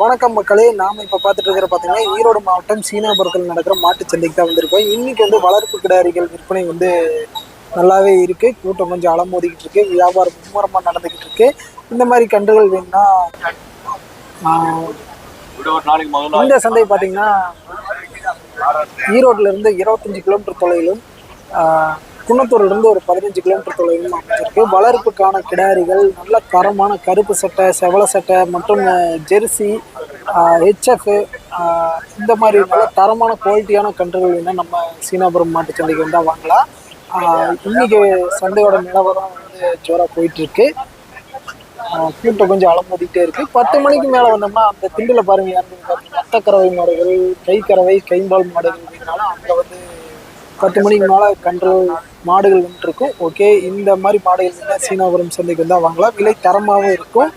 வணக்கம் மக்களே. நாம இப்ப பார்த்துட்டு இருக்கிற பார்த்தீங்கன்னா ஈரோடு மாவட்டம் சீனாபுரத்தில் நடக்கிற மாட்டுச்சந்தைக்கு தான் வந்திருக்கோம். இன்னைக்கு வந்து வளர்ப்பு கிடாரிகள் விற்பனை வந்து நல்லாவே இருக்கு. கூட்டம் கொஞ்சம் அலமோதிக்கிட்டு இருக்கு. வியாபாரம் மும்முரமா நடந்துகிட்டு இருக்கு. இந்த மாதிரி கன்றுகள் வேணும்னா இந்த சந்தை பார்த்தீங்கன்னா ஈரோட்ல இருந்து இருபத்தஞ்சு கிலோமீட்டர் தொலைவிலும் குன்னத்தூர்லேருந்து ஒரு பதினஞ்சு கிலோமீட்டர் தொலைவில் அமைஞ்சிருக்கு. வளர்ப்புக்கான கிடாரிகள் நல்ல தரமான கருப்பு சட்டை செவல சட்டை மற்றும் ஜெர்சி ஹெச்எஃப் இந்த மாதிரி நல்ல தரமான குவாலிட்டியான கன்றுகள் வேணால் நம்ம சீனாபுரம் மாட்டு சந்தைக்கு வந்தால் வாங்கலாம். இன்னைக்கு சந்தையோட நிலவரம் வந்து ஜோராக போயிட்டு இருக்கு கூட்டம் கொஞ்சம் அலமோதிக்கிட்டே இருக்கு. பத்து மணிக்கு மேல வந்தோம்னா அந்த திண்டுல பாருங்க யாருன்னு பார்த்தீங்கன்னா அத்தக்கறவை மாடுகள் கறவை கைம்பால் மாடுகள் அப்படின்னாலும் அங்க வந்து பத்து மணிக்கு மேலே கண்ட்ரோல் மாடுகள் வந்துட்டு இருக்கும் ஓகே இந்த மாதிரி மாடுகள் சீனாபுரம் சந்தைக்கு வந்தால் வாங்கலாம். விலை தரமாகவும் இருக்கும்.